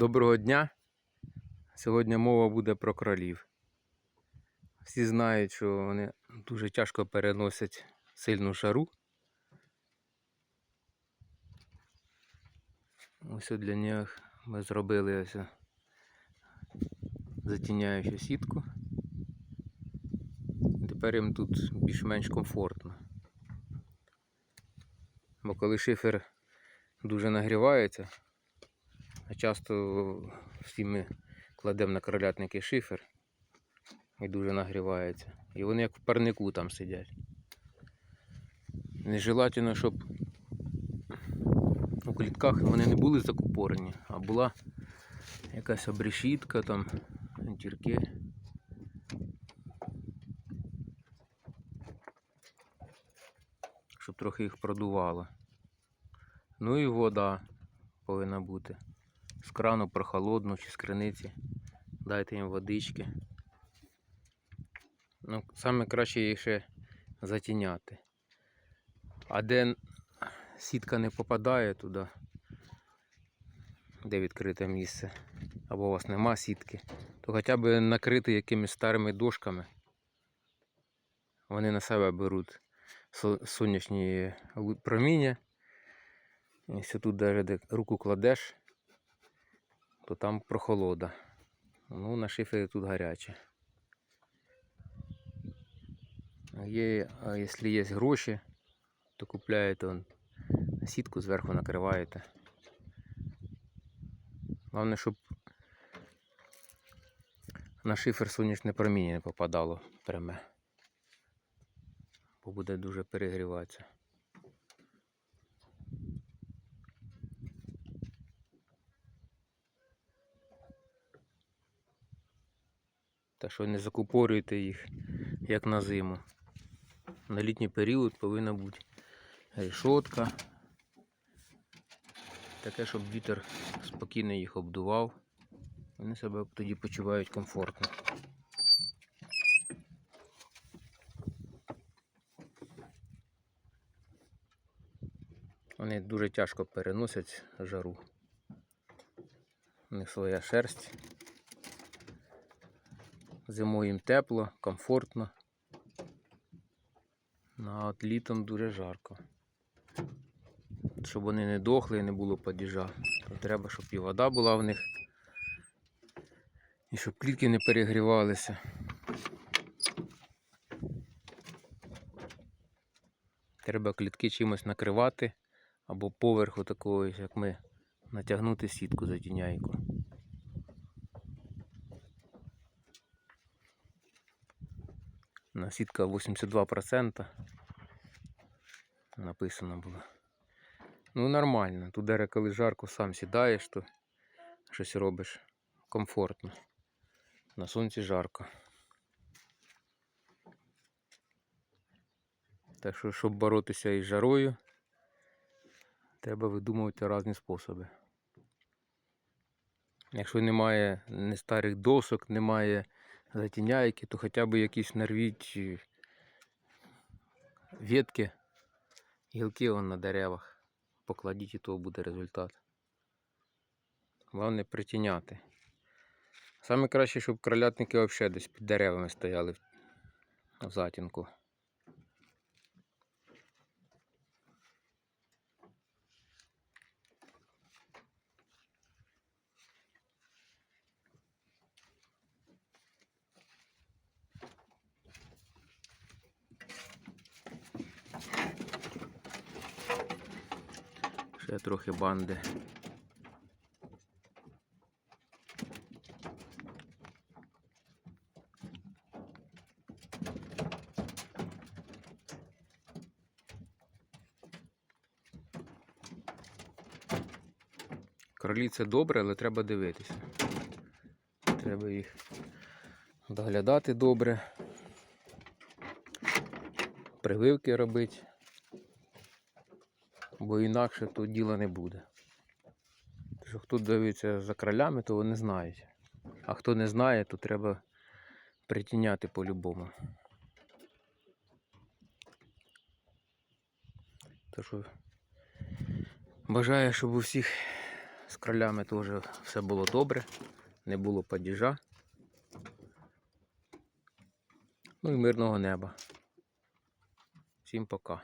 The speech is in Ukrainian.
Доброго дня! Сьогодні мова буде про кролів. Всі знають, що вони дуже тяжко переносять сильну жару. Ось для них ми зробили ось затіняючу сітку. Тепер їм тут більш-менш комфортно. Бо коли шифер дуже нагрівається, а часто всі ми кладемо на кролятники шифер і дуже нагрівається. І вони як в парнику там сидять. Нежелательно, щоб у клітках вони не були закупорені, а була якась обрешітка там, дірки. Щоб трохи їх продувало. Ну і вода повинна бути. З крану прохолодну чи з криниці. Дайте їм водички. Ну, саме краще їх ще затіняти. А де сітка не попадає туди, де відкрите місце, або у вас нема сітки, то хоча б накрити якимись старими дошками. Вони на себе беруть сонячні лу- проміння. Якщо тут навіть руку кладеш, то там прохолода. Ну, на шифері тут гаряче. Є, а якщо є гроші, то купляєте он, сітку зверху накриваєте. Головне, щоб на шифер сонячне проміння не попадало пряме. Бо буде дуже перегріватися. Так що не закупорюйте їх, як на зиму. На літній період повинна бути рішотка. Таке, щоб вітер спокійно їх обдував. Вони себе тоді почувають комфортно. Вони дуже тяжко переносять жару. У них своя шерсть. Зимою їм тепло, комфортно. Ну, а от літом дуже жарко. Щоб вони не дохли і не було падіжа, то треба, щоб і вода була в них. І щоб клітки не перегрівалися. Треба клітки чимось накривати або поверху такого, як ми, натягнути сітку затіняйку. На сітка 82% написано було. Ну нормально. Тут дерево, коли жарко, сам сідаєш, то щось робиш комфортно. На сонці жарко. Так що, щоб боротися із жарою, треба видумувати різні способи. Якщо немає ні старих досок, немає затіняйки, то хоча б якісь нарвіть е, ветки, гілки вон на деревах. Покладіть і то буде результат. Головне притіняти. Саме краще, щоб кролятники взагалі десь під деревами стояли в- затінку. Ще трохи банди. Кролі це добре, але треба дивитися. Треба їх доглядати добре. Прививки робити. Бо інакше то діла не буде. Що хто дивиться за кролями, то вони знають. А хто не знає, то треба притіняти по-любому. То що бажаю, щоб у всіх З кролями теж все було добре, не було падіжа. Ну і мирного неба. Всім пока.